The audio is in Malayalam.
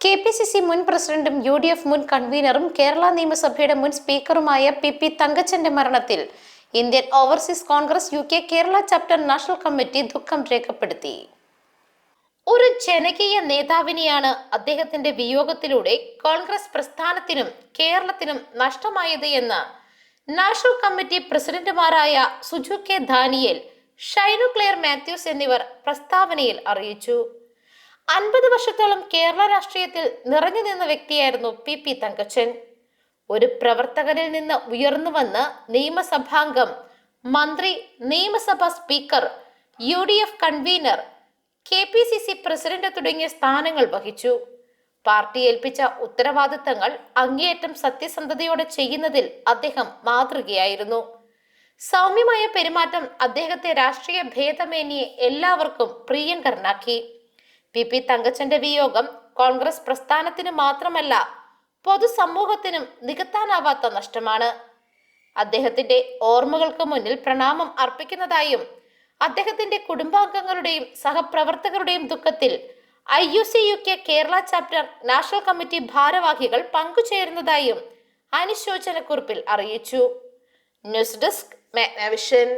കെ പി സി സി മുൻ പ്രസിഡന്റും യു ഡി എഫ് മുൻ കൺവീനറും കേരള നിയമസഭയുടെ മുൻ സ്പീക്കറുമായ പി പി തങ്കച്ചന്റെ മരണത്തിൽ Indian overseas Congress U K Kerala chapter national committee ദുഃഖം രേഖപ്പെടുത്തി. ഒരു ജനകീയ നേതാവിനെയാണ് അദ്ദേഹത്തിന്റെ വിയോഗത്തിലൂടെ കോൺഗ്രസ് പ്രസ്ഥാനത്തിനും കേരളത്തിനും നഷ്ടമായത് എന്ന് നാഷണൽ കമ്മിറ്റി പ്രസിഡന്റുമാരായ സുജു കെ ദാനിയേൽ ഷൈനു ക്ലെയർ മാത്യൂസ് എന്നിവർ പ്രസ്താവനയിൽ അറിയിച്ചു. അൻപത് വർഷത്തോളം കേരള രാഷ്ട്രീയത്തിൽ നിറഞ്ഞു നിന്ന വ്യക്തിയായിരുന്നു പി പി തങ്കച്ചൻ. ഒരു പ്രവർത്തകനിൽ നിന്ന് ഉയർന്നു വന്ന് നിയമസഭാംഗം മന്ത്രി നിയമസഭാ speaker U D F convener K P C C president തുടങ്ങിയ സ്ഥാനങ്ങൾ വഹിച്ചു. പാർട്ടി ഏൽപ്പിച്ച ഉത്തരവാദിത്തങ്ങൾ അങ്ങേയറ്റം സത്യസന്ധതയോടെ ചെയ്യുന്നതിൽ അദ്ദേഹം മാതൃകയായിരുന്നു. സൗമ്യമായ പെരുമാറ്റം അദ്ദേഹത്തെ രാഷ്ട്രീയ ഭേദമേനിയെ എല്ലാവർക്കും പ്രിയങ്കരനാക്കി. പി പി തങ്കച്ചന്റെ വിയോഗം കോൺഗ്രസ് പ്രസ്ഥാനത്തിന് മാത്രമല്ല പൊതുസമൂഹത്തിനും നികത്താനാവാത്ത നഷ്ടമാണ്. അദ്ദേഹത്തിന്റെ ഓർമ്മകൾക്ക് മുന്നിൽ പ്രണാമം അർപ്പിക്കുന്നതായും അദ്ദേഹത്തിന്റെ കുടുംബാംഗങ്ങളുടെയും സഹപ്രവർത്തകരുടെയും ദുഃഖത്തിൽ I U C U K Kerala chapter national committee ഭാരവാഹികൾ പങ്കുചേരുന്നതായും അനുശോചനക്കുറിപ്പിൽ അറിയിച്ചു. News desk Magnavision.